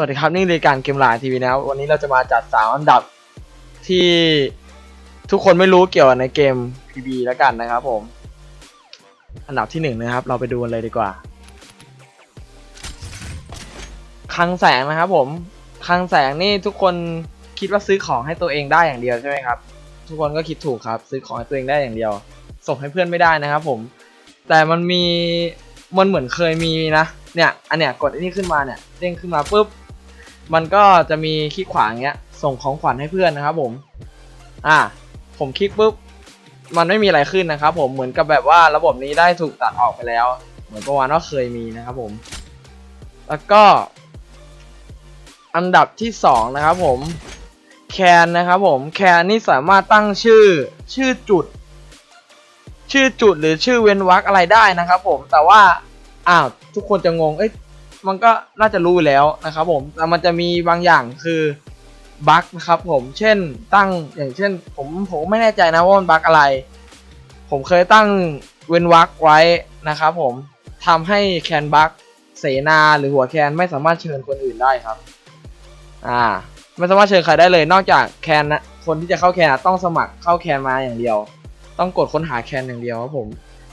วัสดีครับนี่รายการเกมไลน์ทีวีนะครับวันนี้เราจะมาจัดสามอันดับที่ทุกคนไม่รู้เกี่ยวกับในเกม PB แล้วกันนะครับผม อันดับที่หนึ่งนะครับ เราไปดูกันเลยดีกว่าคลังแสงนะครับ ผมคลังแสงนี่ทุกคนคิดว่าซื้อของให้ตัวเองได้อย่างเดียวใช่ไหมครับ ทุกคนก็คิดถูกครับ ซื้อของให้ตัวเองได้อย่างเดียว ส่งให้เพื่อนไม่ได้นะครับ ผม แต่มันมีมันเหมือนเคยมีนะเนี่ย อันเนี้ยกดอันนี้ขึ้นมาเนี่ยเด้งขึ้นมาปุ๊บ มันก็จะมีคลิกขวาอย่างเงี้ย ส่งของขวัญให้เพื่อนนะครับผม อ่า ผมคลิกปุ๊บ มันไม่มีอะไรขึ้นนะครับผม เหมือนกับแบบว่าระบบนี้ได้ถูกตัดออกไปแล้ว เหมือนประมาณว่าเคยมีนะครับผม แล้วก็ อันดับที่สองนะครับผม แคนนะครับผม แคนนี่สามารถตั้งชื่อ ชื่อจุด ชื่อจุดหรือชื่อเว้นวรรคอะไรได้นะครับผม แต่ว่า อ้าว ทุกคนจะงง เอ้ย มันก็น่าจะรู้แล้วนะครับผมแต่มันจะมีบางอย่างคือบั๊กนะครับผมเช่นตั้งอย่างเช่น ผมผมไม่แน่ใจนะว่ามันบั๊กอะไร ผมเคยตั้งเว้นวรรคไว้นะครับผมทำให้แคนบั๊กเสนาหรือหัวแคนไม่สามารถเชิญคนอื่นได้ครับ อ่า ไม่สามารถเชิญใครได้เลย นอกจากแคนนะคนที่จะเข้าแคนต้องสมัครเข้าแคนมาอย่างเดียว ต้องกดค้นหาแคนอย่างเดียวครับผม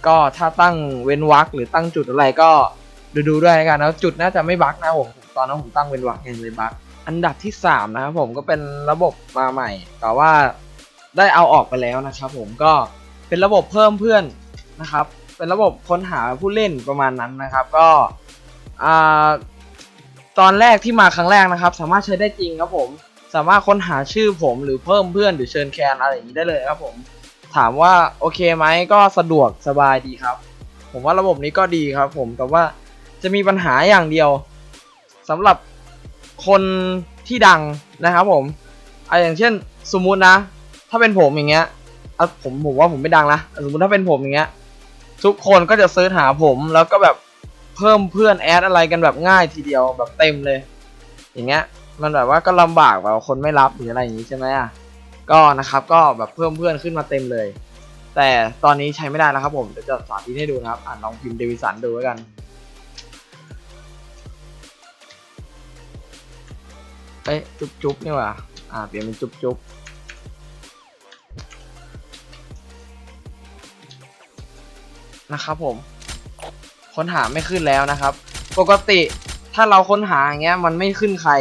ก็ถ้าตั้งเว้นวรรคหรือตั้งจุดอะไรก็ ดูดูด้วยกันนะจุดน่าจะไม่บั๊กนะผมตอนนั้นผมตั้งเป็นวรรคเองเลยบั๊กอันดับที่สามนะครับผมก็เป็นระบบมาใหม่ แต่ว่าได้เอาออกไปแล้วนะครับผมก็เป็นระบบเพิ่มเพื่อนนะครับ เป็นระบบค้นหาผู้เล่นประมาณนั้นนะครับ ก็อตอนแรกที่มาครั้งแรกนะครับ สามารถใช้ได้จริงครับผมสามารถค้นหาชื่อผมหรือเพิ่มเพื่อนหรือเชิญแคนอะไรอย่างนี้ได้เลยครับผมถามว่าโอเคไหมก็สะดวกสบายดีครับ ผมว่าระบบนี้ก็ดีครับ ผมแต่ว่า จะมีปัญหาอย่างเดียวสำหรับคนที่ดังนะครับผมอะอย่างเช่นสมมุตินะ ถ้าเป็นผมอย่างเงี้ยอะผมผมว่าผมไม่ดังนะสมมุติถ้าเป็นผมอย่างเงี้ย ทุกคนก็จะเซิร์ชหาผมแล้วก็แบบเพิ่มเพื่อนแอดอะไรกันแบบง่ายทีเดียวแบบเต็มเลย อย่างเงี้ย มันแบบว่าก็ลำบากแบบคนไม่รับหรืออะไรอย่างงี้ใช่ไหมอะก็นะครับก็แบบเพิ่มเพื่อนขึ้นมาเต็มเลย แต่ตอนนี้ใช้ไม่ได้แล้วครับผมเดี๋ยวจะสาธิตให้ดูนะครับอ่านลองพิมพ์เดวิสันดูแล้วกัน เอ้ยจุ๊บจุ๊บนี่หว่าอ่าเปลี่ยนเป็นจุ๊บจุ๊บนะครับผม ค้นหาไม่ขึ้นแล้วนะครับ ปกติถ้าเราค้นหาอย่างเงี้ย มันไม่ขึ้นใคร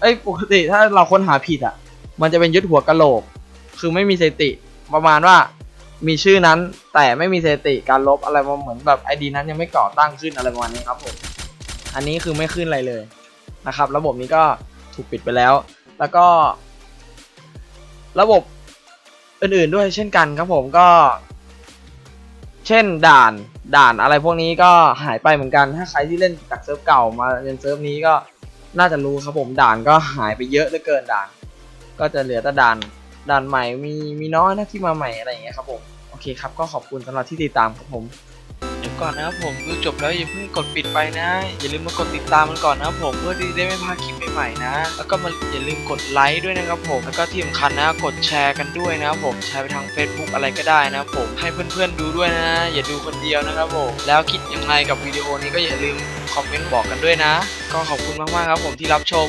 เอ้ย ปกติถ้าเราค้นหาผิดอะ มันจะเป็นยึดหัวกะโหลก คือไม่มีสติ ประมาณว่ามีชื่อนั้นแต่ไม่มีสติการลบอะไรมาเหมือนแบบไอดีนั้นยังไม่ก่อตั้งขึ้นอะไรประมาณนี้ครับผม อันนี้คือไม่ขึ้นอะไรเลยนะครับ ระบบนี้ก็ ถูกปิดไปแล้ว แล้วก็ ระบบอื่นๆด้วยเช่นกันครับผมก็ เช่นด่านด่านอะไรพวกนี้ก็หายไปเหมือนกัน ถ้าใครที่เล่นจากเซิร์ฟเก่ามาเล่นเซิร์ฟนี้ก็น่าจะรู้ครับผมด่านก็หายไปเยอะเหลือเกินด่าน ก็จะเหลือแต่ด่านด่านใหม่มีมีน้อยนะที่มาใหม่อะไรอย่างเงี้ยครับผมโอเคครับก็ขอบคุณสำหรับที่ติดตามครับผม เดี๋ยวก่อนนะครับผมดูจบแล้วอย่าเพิ่งกดปิดไปนะ อย่าลืมมากดติดตามมันก่อนนะครับผมเพื่อที่จะได้ไม่พลาดคลิปใหม่ๆนะ แล้วก็มาอย่าลืมกดไลค์ด้วยนะครับผมแล้วก็ที่สำคัญนะกดแชร์กันด้วยนะครับผมแชร์ไปทาง Facebook อะไรก็ได้นะครับผมให้เพื่อนๆดูด้วยนะ อย่าดูคนเดียวนะครับผมแล้วคิดยังไงกับวิดีโอนี้ก็อย่าลืมคอมเมนต์บอกกันด้วยนะ ก็ขอบคุณมากๆครับผมที่รับชม